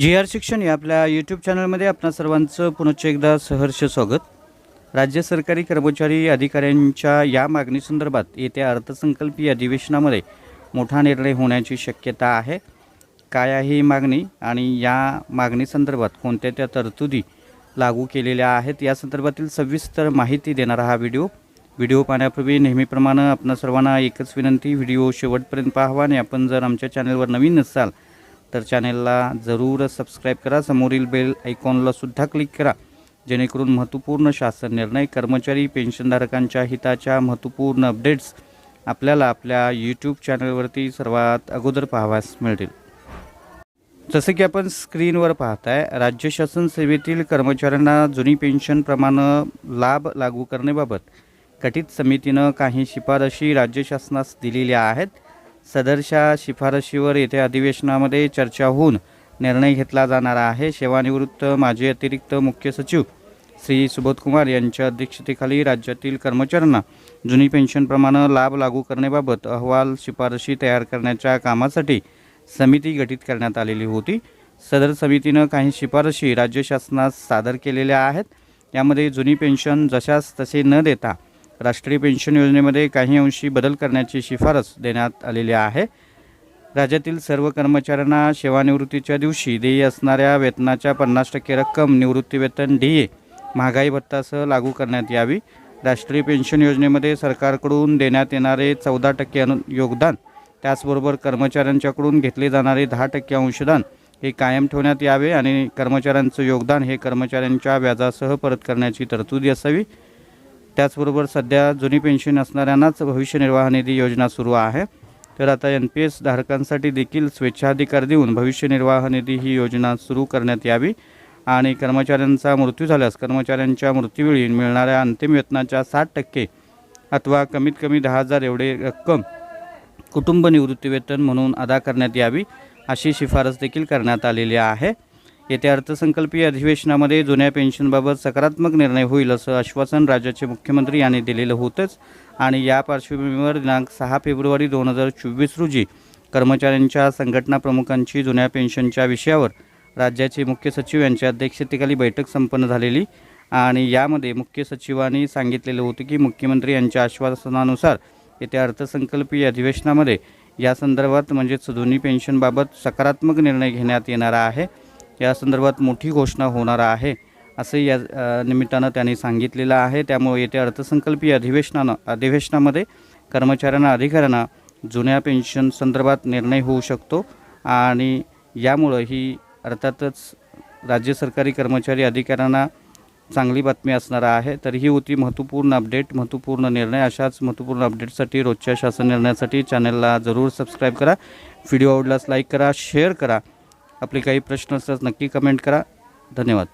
जी R शिक्षण या आपल्या यूट्यूब चॅनलमध्ये आपणा सर्वांचं पुनश्च एकदा सहर्ष स्वागत. राज्य सरकारी कर्मचारी अधिकाऱ्यांच्या या मागणीसंदर्भात येत्या अर्थसंकल्पीय अधिवेशनामध्ये मोठा निर्णय होण्याची शक्यता आहे. काय आहे ही मागणी आणि या मागणीसंदर्भात कोणत्या त्या तरतुदी लागू केलेल्या आहेत या संदर्भातील सविस्तर माहिती देणारा हा व्हिडिओ. व्हिडिओ पाहण्यापूर्वी नेहमीप्रमाणे आपणा सर्वांना एकच विनंती व्हिडिओ शेवटपर्यंत पाहावा आणि आपण जर आमच्या चॅनलवर नवीन नसाल तर चॅनेलला जरूर सबस्क्राईब करा. समोरील बेल आयकॉनला सुद्धा क्लिक करा. जेणेकरून महत्त्वपूर्ण शासन निर्णय कर्मचारी पेन्शनधारकांच्या हिताच्या महत्त्वपूर्ण अपडेट्स आपल्याला आपल्या यूट्यूब चॅनलवरती सर्वात अगोदर पाहावयास मिळतील. जसं की आपण स्क्रीनवर पाहताय राज्य शासन सेवेतील कर्मचाऱ्यांना जुनी पेन्शनप्रमाणे लाभ लागू करण्याबाबत गठीत समितीनं काही शिफारशी राज्य शासनास दिलेल्या आहेत. सदरच्या शिफारशीवर येत्या अधिवेशनामध्ये चर्चा होऊन निर्णय घेतला जाणार आहे. सेवानिवृत्त माजी अतिरिक्त मुख्य सचिव श्री सुबोधकुमार यांच्या अध्यक्षतेखाली राज्यातील कर्मचाऱ्यांना जुनी पेन्शनप्रमाणे लाभ लागू करण्याबाबत अहवाल शिफारशी तयार करण्याच्या कामासाठी समिती गठीत करण्यात आलेली होती. सदर समितीनं काही शिफारशी राज्य शासनास सादर केलेल्या आहेत. यामध्ये जुनी पेन्शन जशास तसे न देता राष्ट्रीय पेन्शन योजनेमध्ये काही अंशी बदल करण्याची शिफारस देण्यात आलेली आहे. राज्यातील सर्व कर्मचाऱ्यांना सेवानिवृत्तीच्या दिवशी देय असणाऱ्या वेतनाच्या पन्नास टक्के रक्कम निवृत्तीवेतन डी ए महागाई भत्तासह लागू करण्यात यावी. राष्ट्रीय पेन्शन योजनेमध्ये सरकारकडून देण्यात येणारे चौदा टक्के अनु योगदान त्याचबरोबर कर्मचाऱ्यांच्याकडून घेतले जाणारे दहा टक्के अंशदान हे कायम ठेवण्यात यावे आणि कर्मचाऱ्यांचं योगदान हे कर्मचाऱ्यांच्या व्याजासह परत करण्याची तरतूदी असावी. त्याचबरोबर सध्या जुनी पेन्शन असणाऱ्यांनाच भविष्य निर्वाह निधी योजना सुरू आहे. तर आता एन पी एस धारकांसाठी देखील स्वेच्छाधिकार देऊन भविष्य निर्वाह निधी ही योजना सुरू करण्यात यावी आणि कर्मचाऱ्यांचा मृत्यू झाल्यास कर्मचाऱ्यांच्या मृत्यूवेळी मिळणाऱ्या अंतिम वेतनाच्या साठ टक्के अथवा कमीत कमी दहा हजार एवढे रक्कम कुटुंब निवृत्तीवेतन म्हणून अदा करण्यात यावी अशी शिफारस देखील करण्यात आलेली आहे. येत्या अर्थसंकल्पीय अधिवेशनामध्ये जुन्या पेन्शनबाबत सकारात्मक निर्णय होईल असं आश्वासन राज्याचे मुख्यमंत्री यांनी दिलेलं होतंच. आणि या पार्श्वभूमीवर दिनांक सहा फेब्रुवारी दोन हजार चोवीस रोजी कर्मचाऱ्यांच्या संघटना प्रमुखांची जुन्या पेन्शनच्या विषयावर राज्याचे मुख्य सचिव यांच्या अध्यक्षतेखाली बैठक संपन्न झालेली. आणि यामध्ये मुख्य सचिवांनी सांगितलेलं होतं की मुख्यमंत्री यांच्या आश्वासनानुसार येत्या अर्थसंकल्पीय अधिवेशनामध्ये या संदर्भात म्हणजेच दोन्ही पेन्शनबाबत सकारात्मक निर्णय घेण्यात येणार आहे. या संदर्भात मोठी घोषणा होणार आहे असं या निमित्तानं त्यांनी सांगितलेलं आहे. त्यामुळे येत्या अर्थसंकल्पीय अधिवेशनानं अधिवेशनामध्ये कर्मचाऱ्यांना अधिकाऱ्यांना जुन्या पेन्शन संदर्भात निर्णय होऊ शकतो आणि यामुळं ही अर्थातच राज्य सरकारी कर्मचारी अधिकाऱ्यांना चांगली बातमी असणार आहे. तर ही होती महत्त्वपूर्ण अपडेट महत्त्वपूर्ण निर्णय. अशाच महत्त्वपूर्ण अपडेटसाठी रोजच्या शासन निर्णयासाठी चॅनलला जरूर सबस्क्राईब करा. व्हिडिओ आवडल्यास लाईक करा शेअर करा. आपले काही प्रश्न असल्यास नक्की कमेंट करा. धन्यवाद.